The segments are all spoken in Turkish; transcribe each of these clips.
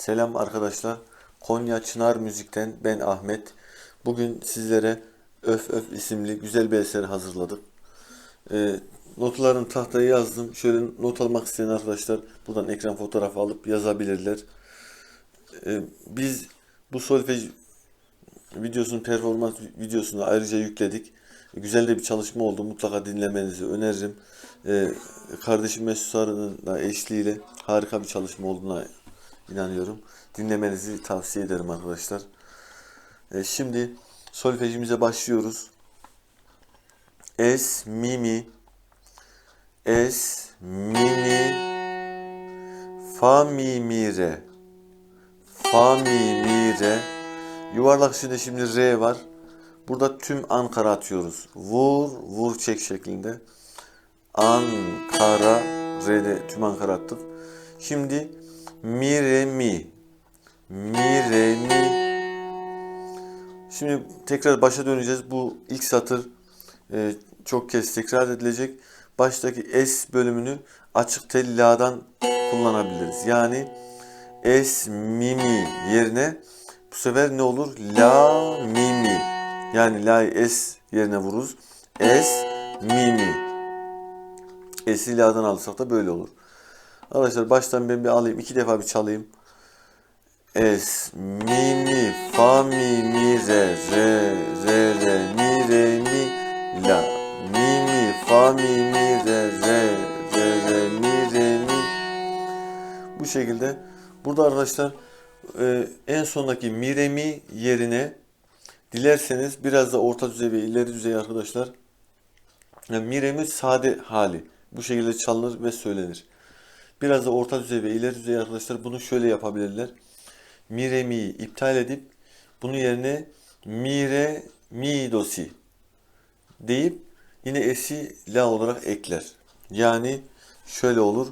Selam arkadaşlar. Konya Çınar Müzik'ten ben Ahmet. Bugün sizlere Öf Öf isimli güzel bir eser hazırladık. Ee, notlarını tahtaya yazdım. Şöyle not almak isteyen arkadaşlar buradan ekran fotoğrafı alıp yazabilirler. Ee, biz bu solfej videosunun performans videosunu ayrıca yükledik. Güzel de bir çalışma oldu. Mutlaka dinlemenizi öneririm. Ee, kardeşim Mesut Sarı'nın da eşliğiyle harika bir çalışma olduğuna inanıyorum. Dinlemenizi tavsiye ederim arkadaşlar. Ee, şimdi solfejimize başlıyoruz. Es, mi, mi. Es, mi, mi. Fa, mi, mi, re. Fa, mi, mi, re. Yuvarlak içinde şimdi re var. Burada tüm Ankara atıyoruz. Vur, vur çek şeklinde. Ankara, re'de tüm Ankara attık. Şimdi mi, re, mi. Mi, re, mi. Şimdi tekrar başa döneceğiz. Bu ilk satır e, çok kez tekrar edilecek. Baştaki S bölümünü açık tel la'dan kullanabiliriz. Yani S, mi, mi yerine bu sefer ne olur? La, mi, mi. Yani la'yı S yerine vururuz. S, mi, mi. S'i la'dan alırsak da böyle olur. Arkadaşlar baştan ben bir alayım. iki defa bir çalayım. Es, mi, mi, fa, mi, mi, re, re, re, re, mi, re, mi, la. Mi, mi, fa, mi, mi, re, re, re, re, mi, re, mi. Bu şekilde. Burada arkadaşlar e, en sondaki mi, re, mi yerine dilerseniz biraz da orta düzey ve ileri düzey arkadaşlar yani mi, re, mi sade hali. Bu şekilde çalınır ve söylenir. Biraz da orta düzey ve ileri düzey arkadaşlar bunu şöyle yapabilirler mi re mi'yi iptal edip bunun yerine mi re mi do si deyip yine esi la olarak ekler. Yani şöyle olur.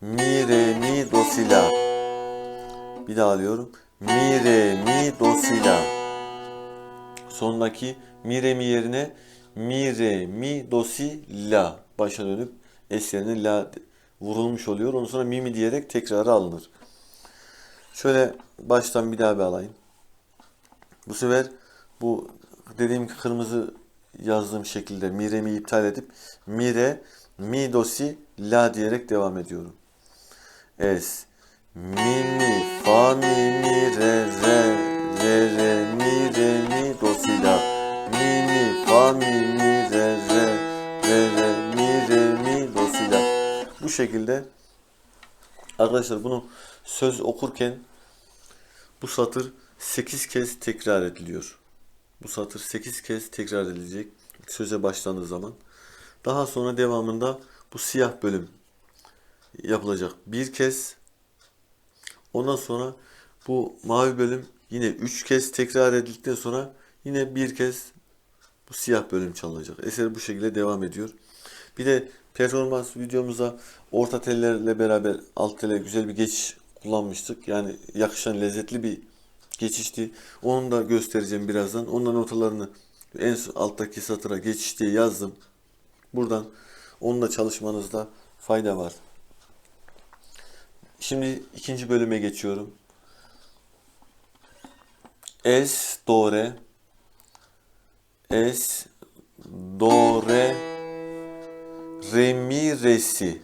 Mi re mi do si la. Bir daha alıyorum. Mi re mi do si la. Sondaki mi re mi yerine mi re mi do si la başa dönüp es yerine la vurulmuş oluyor. Ondan sonra mi mi diyerek tekrarı alınır. Şöyle baştan bir daha bir alayım. Bu sefer bu dediğim kırmızı yazdığım şekilde mi re mi iptal edip mi re mi do si la diyerek devam ediyorum. Es mi mi fa mi mi re re re re mi re mi şekilde arkadaşlar bunu söz okurken bu satır 8 kez tekrar ediliyor. Bu satır 8 kez tekrar edilecek söze başlandığı zaman. Daha sonra devamında bu siyah bölüm yapılacak bir kez. Ondan sonra bu mavi bölüm yine 3 kez tekrar edildikten sonra yine bir kez bu siyah bölüm çalınacak. Eser bu şekilde devam ediyor. Bir de performans videomuza orta tellerle beraber alt tele güzel bir geçiş kullanmıştık. Yani yakışan lezzetli bir geçişti. Onu da göstereceğim birazdan. Onun notalarını en alttaki satıra geçiş diye yazdım. Buradan onunla çalışmanızda fayda var. Şimdi ikinci bölüme geçiyorum. Es, do, re. Es, do, re. Re, mi, re, si.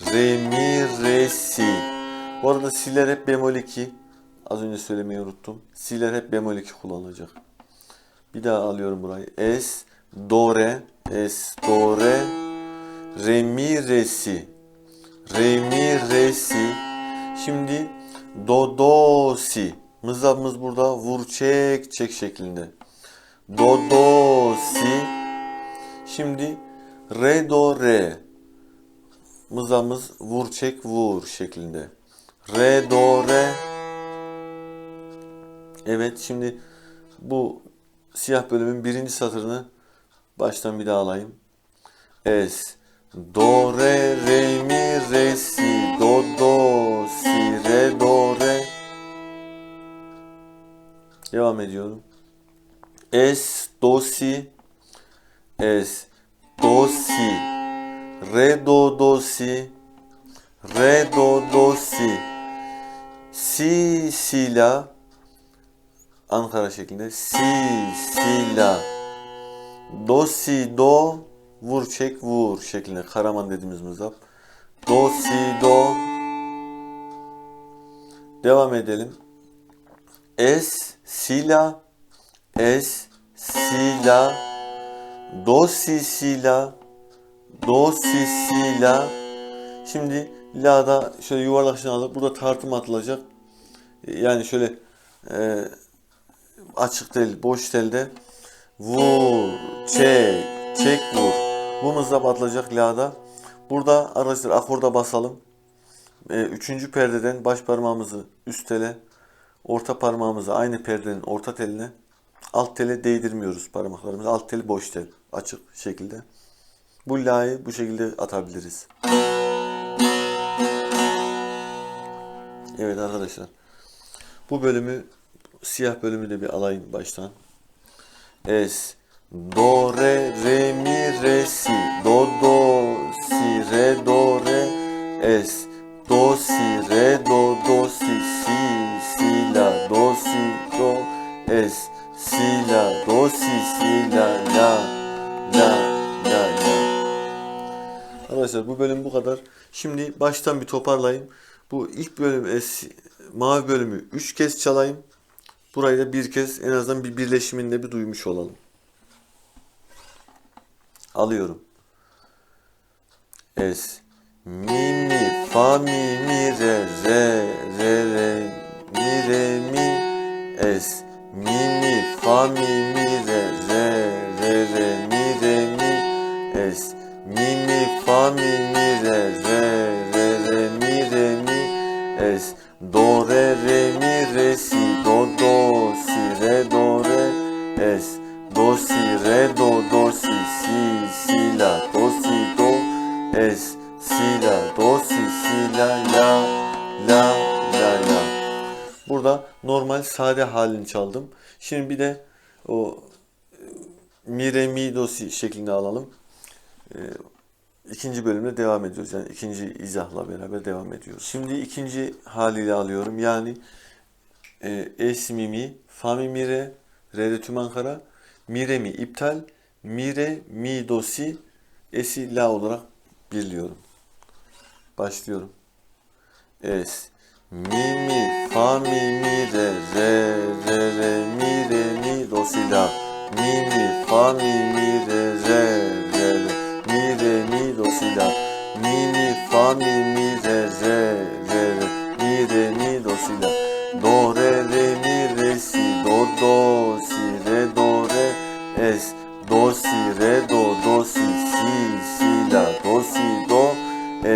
Re, mi, re, si. Bu arada siler hep bemol 2. Az önce söylemeyi unuttum. Siler hep bemol 2 kullanılacak. Bir daha alıyorum burayı. Es, do, re. Es, do, re. Re, mi, re, si. Re, mi, re, si. Şimdi do, do, si. Mızrabımız burada vur, çek, çek şeklinde. Do, do, si. Şimdi re, do, re. Mızrabımız vur, çek, vur şeklinde. Re, do, re. Evet şimdi bu siyah bölümün birinci satırını baştan bir daha alayım. Es, do, re, re, mi, re, si, do, do, si, re, do, re. Devam ediyorum. Es, do, si, es, do, si, re, do, do, si, re, do, do, si, Si, si, la. Ankara şeklinde. Si, si, la. Do, si, do. Vur, çek, vur şeklinde. Karaman dediğimiz mızrap. Do, si, do. Devam edelim. Es, si, la. Es, si, la. Do, si, si, la. Do, si, si, la. Şimdi la'da şöyle yuvarlak şekilde alıp burada tartım atılacak. Yani şöyle e, açık tel, boş telde vur, çek, çek vur. Bu mızrap atılacak la'da. Burada arkadaşlar akorda basalım. E, üçüncü perdeden baş parmağımızı üst tele, orta parmağımızı aynı perdenin orta teline, alt tele değdirmiyoruz parmaklarımızı. Alt tel boş tel, açık şekilde. Bu la'yı bu şekilde atabiliriz. Evet arkadaşlar. Bu bölümü siyah bölümü de bir alayım baştan. Es do re re mi re si do do si re do re es do si re do do si si si la do si do es si la do si si la la la la la Arkadaşlar bu bölüm bu kadar. Şimdi baştan bir toparlayayım. Bu ilk bölüm es, mavi bölümü 3 kez çalayım. Burayı da bir kez en azından bir birleşiminde bir duymuş olalım. Alıyorum. Es mi mi fa mi mi re re re re mi re mi es mi mi fa mi mi mi mi re re re re mi re mi es do re re mi re si do do si re do re es do si re do do si si si la do si do es si la do si si la la la la la. Burada normal sade halini çaldım. Şimdi bir de o mi re mi do si şeklinde alalım. Ee, ikinci bölümde devam ediyoruz. Yani ikinci izahla beraber devam ediyoruz. Şimdi ikinci haliyle alıyorum. Yani e, es mi mi, fa mi mi re, re de tüm Ankara, mi re mi iptal, mi re mi do si, esi la olarak birliyorum. Başlıyorum. Es mi mi fa mi mi re re re re mi re mi do si la mi mi fa mi mi re re mi re mi do si la mi mi fa mi mi re re re. Re mi re mi do si la do re re mi re si do do si re do re es. Do si re do do si si si la. Do si do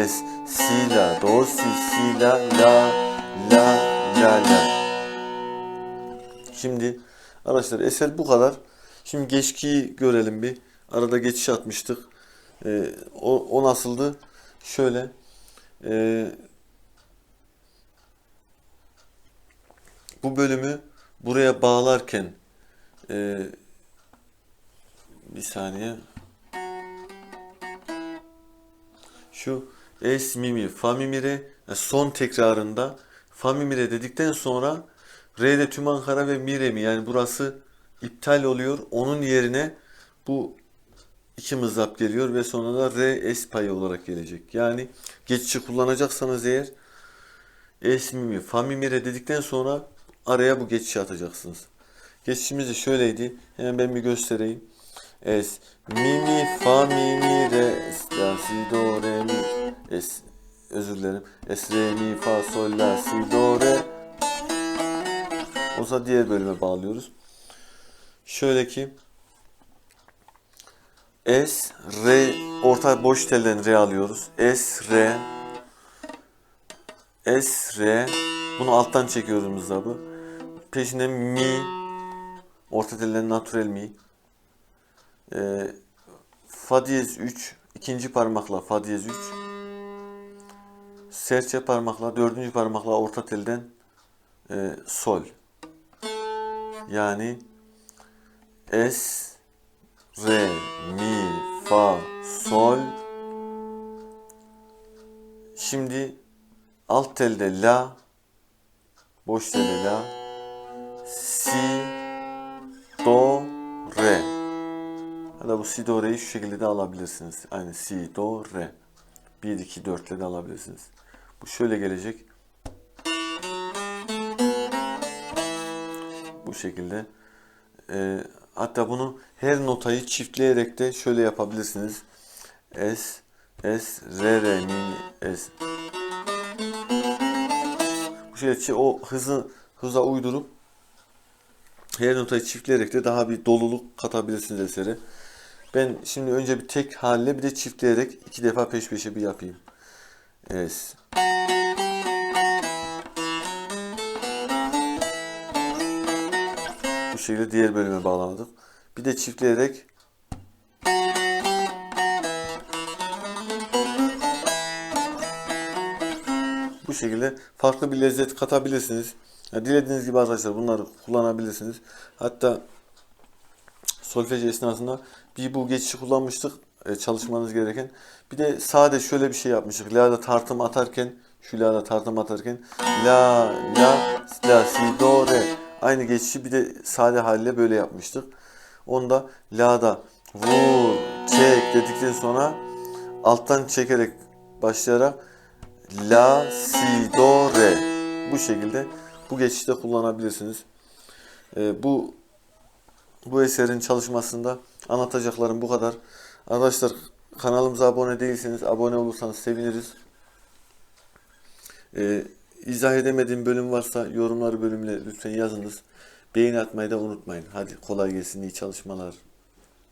es. Si la. Do si si la la la la la. Şimdi arkadaşlar eser bu kadar. Şimdi geçkiyi görelim bir. Arada geçiş atmıştık. Ee, o, o nasıldı? Şöyle. Ee, bu bölümü buraya bağlarken ee, bir saniye. Şu es mi mi fa mi mi re yani son tekrarında fa mi mi re dedikten sonra re de tüm Ankara ve mi re mi yani burası iptal oluyor. Onun yerine bu iki mızrap geliyor ve sonra da re es payı olarak gelecek. Yani geçişi kullanacaksanız eğer es mi mi fa mi mi re dedikten sonra araya bu geçişi atacaksınız. Geçişimiz de şöyleydi. Hemen ben bir göstereyim. Es mi mi fa mi mi re es la si do re mi es özür dilerim. Es re mi fa sol la si do re Olsa diğer bölüme bağlıyoruz. Şöyle ki Es, Re, orta boş telden Re alıyoruz. Es, Re, Es, Re. Bunu alttan çekiyoruz mızrabı. Peşine Mi, orta telden natürel Mi. Ee, Fa diyez 3, ikinci parmakla Fa diyez 3. Serçe parmakla, dördüncü parmakla orta telden e, Sol. Yani Es, Re, Mi, Fa, Sol. Şimdi alt telde La, boş teli la, si, do, re. Hatta bu si, do, re'yi şu şekilde de alabilirsiniz. Aynı si, do, re. 1, 2, 4 ile de alabilirsiniz. Bu şöyle gelecek. Bu şekilde. Ee, hatta bunu her notayı çiftleyerek de şöyle yapabilirsiniz. S, S, R, R, mi, S. Bu şekilde o hızı hıza uydurup her notayı çiftleyerek de daha bir doluluk katabilirsiniz esere. Ben şimdi önce bir tek halle bir de çiftleyerek iki defa peş peşe bir yapayım. S. şekilde diğer bölüme bağladık. Bir de çiftleyerek bu şekilde farklı bir lezzet katabilirsiniz. Ya dilediğiniz gibi arkadaşlar bunları kullanabilirsiniz. Hatta solfej esnasında bir bu geçişi kullanmıştık e, çalışmanız gereken. Bir de sade şöyle bir şey yapmıştık. La'da tartım atarken şu la'da tartım atarken la la la si do re aynı geçişi bir de sade haliyle böyle yapmıştık. Onda la'da vur çek dedikten sonra alttan çekerek başlayarak la si do re bu şekilde bu geçişte kullanabilirsiniz. E, bu bu eserin çalışmasında anlatacaklarım bu kadar. Arkadaşlar kanalımıza abone değilseniz abone olursanız seviniriz. Ee, izah edemediğim bölüm varsa yorumları bölümüne lütfen yazınız. Beğeni atmayı da unutmayın. Hadi kolay gelsin, iyi çalışmalar.